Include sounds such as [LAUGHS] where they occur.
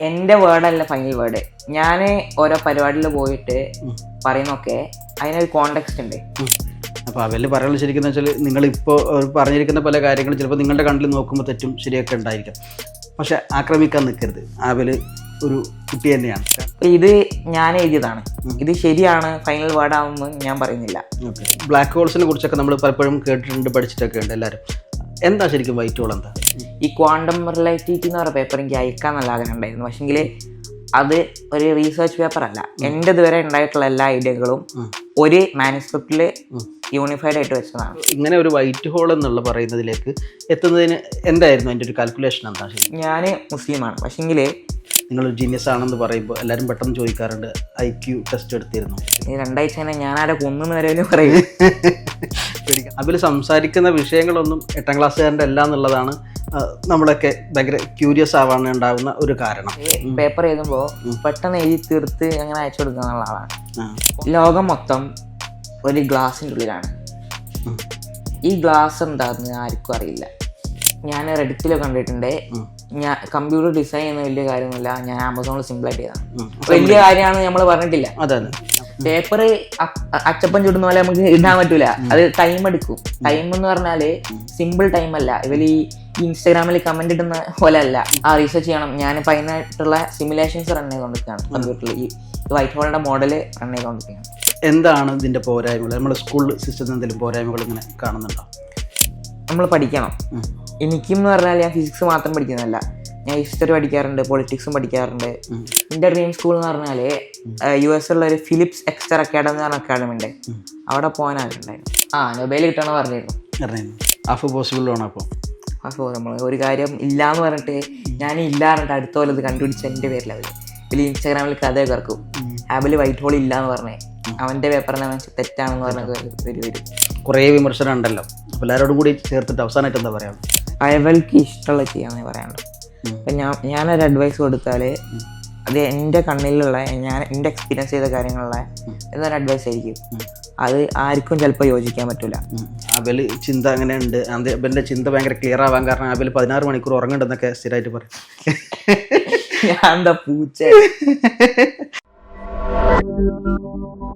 എന്റെ വേർഡല്ല final word ഞാൻ ഓരോ പരിപാടിയിൽ പോയിട്ട് പറയുന്നൊക്കെ അതിനൊരു കോണ്ടെക്സ്റ്റ് ഉണ്ട് അപ്പോൾ അവരിൽ പറയാനുള്ള ശരിക്കും വെച്ചാൽ നിങ്ങൾ ഇപ്പോൾ പറഞ്ഞിരിക്കുന്ന പല കാര്യങ്ങളും ചിലപ്പോൾ നിങ്ങളുടെ കണ്ണിൽ നോക്കുമ്പോൾ തെറ്റും ശരിയൊക്കെ ഉണ്ടായിരിക്കാം. പക്ഷെ ആക്രമിക്കാൻ നിൽക്കരുത് അവൽ ഒരു കുട്ടി തന്നെയാണ്. ഇത് ഞാൻ എഴുതിയതാണ്. ഇത് ശരിയാണ് ഫൈനൽ വേർഡ് ആവുമെന്ന് ഞാൻ പറയുന്നില്ല. ബ്ലാക്ക് ഹോൾസിനെ കുറിച്ചൊക്കെ നമ്മൾ പലപ്പോഴും കേട്ടിട്ടുണ്ട് പഠിച്ചിട്ടൊക്കെ ഉണ്ട് എല്ലാവരും എന്താ ശരിക്കും വൈറ്റ് ഹോൾ എന്താ? ഈ ക്വാണ്ടം റിലേറ്റിവിറ്റി എന്ന് പറയുന്ന പേപ്പർ എനിക്ക് അയക്കാൻ നല്ല ആഗ്രഹം ഉണ്ടായിരുന്നു. പക്ഷെങ്കിൽ അത് ഒരു റീസെർച്ച് പേപ്പർ അല്ല. എന്റെ ഇതുവരെ ഉണ്ടായിട്ടുള്ള എല്ലാ ഐഡിയകളും ഒരു മാനുസ്ക്രിപ്റ്റിൽ യൂണിഫൈഡ് ആയിട്ട് വെച്ചതാണ്. ഇങ്ങനെ ഒരു വൈറ്റ് ഹോൾ എന്നുള്ള പറയുന്നതിലേക്ക് എത്തുന്നതിന് എന്തായിരുന്നു അതിന്റെ ഒരു കാൽക്കുലേഷൻ എന്താ ഞാൻ മുസ്ലിമാണ്. പക്ഷെങ്കിൽ നിങ്ങൾ ജീനിയസ് ആണെന്ന് പറയുമ്പോൾ എല്ലാവരും പെട്ടെന്ന് ചോദിക്കാറുണ്ട് ഐ ക്യു ടെസ്റ്റ് എടുത്തിരുന്നു. രണ്ടാഴ്ച തന്നെ ഞാൻ ആരെ കൊന്നു വരെ പറയും. [LAUGHS] അതിൽ സംസാരിക്കുന്ന വിഷയങ്ങളൊന്നും എട്ടാം ക്ലാസ്സുകാരന്റെ അല്ല എന്നുള്ളതാണ് നമ്മളൊക്കെ ഭയങ്കര ക്യൂരിയസ് ആവാൻ ഉണ്ടാകുന്ന ഒരു കാരണം. പേപ്പർ എഴുതുമ്പോൾ പെട്ടെന്ന് എഴുതി തീർത്ത് അങ്ങനെ അയച്ചു കൊടുക്കുന്ന ആളാണ്. ലോകം മൊത്തം ഒരു ഗ്ലാസിന്റെ ഉള്ളിലാണ്. ഈ ഗ്ലാസ് എന്താന്ന് ആർക്കും അറിയില്ല. ഞാൻ റെഡിറ്റിൽ കണ്ടിട്ടുണ്ട്. ഞാൻ കമ്പ്യൂട്ടർ ഡിസൈൻ ചെയ്യുന്ന വലിയ കാര്യമൊന്നുമില്ല. ഞാൻ ആമസോണിൽ സിമ്പിളായിട്ട് ചെയ്താണ് വലിയ കാര്യമാണ് നമ്മൾ പറഞ്ഞിട്ടില്ല. അതാണ് അതെ. പേപ്പർ അച്ചപ്പൻ ചുടുന്ന പോലെ നമുക്ക് ഇടാൻ പറ്റൂല. അത് ടൈം എടുക്കും. ടൈം എന്ന് പറഞ്ഞാൽ സിമ്പിൾ ടൈം അല്ല. ഇവർ ഈ ഇൻസ്റ്റാഗ്രാമിൽ കമന്റ് ഇടുന്ന പോലെ അല്ല. ആ റീസെർച്ച് ചെയ്യണം. ഞാനിപ്പോൾ അതിനായിട്ടുള്ള സിമുലേഷൻസ് റൺ ചെയ്തുകൊണ്ടിരിക്കുകയാണ് കമ്പ്യൂട്ടറിൽ ഈ വൈറ്റ് ഹോളിന്റെ മോഡൽ റൺ ചെയ്തുകൊണ്ടിരിക്കുകയാണ് എന്താണ് ഇതിന്റെ പോരായ്മകൾ? നമ്മുടെ സ്കൂൾ സിസ്റ്റത്തിൽ എന്തെങ്കിലും പോരായ്മകൾ ഇങ്ങനെ കാണുന്നുണ്ടോ? നമ്മൾ പഠിക്കണം. എനിക്കും എന്ന് പറഞ്ഞാൽ ഞാൻ ഫിസിക്സ് മാത്രം പഠിക്കുന്നതല്ല. ഞാൻ ഹിസ്റ്ററി പഠിക്കാറുണ്ട് പൊളിറ്റിക്സും പഠിക്കാറുണ്ട്. എന്റെ ഡ്രീം സ്കൂൾ എന്ന് പറഞ്ഞാൽ യു എസ് ഉള്ള ഒരു ഫിലിപ്സ് എക്സ്റ്റർ അക്കാഡമി എന്ന് പറഞ്ഞ അക്കാഡമി ഉണ്ട്. അവിടെ പോകാനായിട്ടുണ്ടായിരുന്നു ആ നൊബേൽ കിട്ടണം പറഞ്ഞിരുന്നു. ഹാഫ് പോസിബിൾ ആണ് അപ്പോൾ അപ്പോൾ നമ്മൾ ഒരു കാര്യം ഇല്ല എന്ന് പറഞ്ഞിട്ട് ഞാൻ ഇല്ല പറഞ്ഞിട്ട് അടുത്ത പോലെ ഇത് കണ്ടുപിടിച്ച എന്റെ പേരിൽ അവർ ഇതിൽ ഇൻസ്റ്റാഗ്രാമിൽ കഥ ഇറക്കും ആപ്പിൽ വൈറ്റ് ഹോൾ ഇല്ല എന്ന് പറഞ്ഞേ. അവന്റെ പേപ്പറിനെ തെറ്റാണെന്ന് പറഞ്ഞത് ഒരു കുറേ വിമർശനം ഉണ്ടല്ലോ. എല്ലാവരോടും കൂടി ചേർത്തിട്ട് അവസാനമായിട്ട് എന്താ പറയാം അയവൽക്ക് ഇഷ്ടമുള്ള ചെയ്യാന്നേ പറയാനുള്ളൂ. അപ്പം ഞാൻ ഞാനൊരു അഡ്വൈസ് കൊടുത്താൽ അത് എന്റെ കണ്ണിലുള്ള ഞാൻ എന്റെ എക്സ്പീരിയൻസ് ചെയ്ത കാര്യങ്ങളുള്ള എന്നൊരു അഡ്വൈസ് ആയിരിക്കും. അത് ആർക്കും ചിലപ്പോൾ യോജിക്കാൻ പറ്റില്ല അവൽ ചിന്ത അങ്ങനെ ഉണ്ട് അവന്റെ ചിന്ത ഭയങ്കര ക്ലിയർ ആവാൻ കാരണം അവൽ പതിനാറ് മണിക്കൂർ ഉറങ്ങുന്നുണ്ടെന്നൊക്കെ സ്ഥിരമായിട്ട് പറയും. [LAUGHS] ഞാൻ എന്താ പൂച്ച [LAUGHS]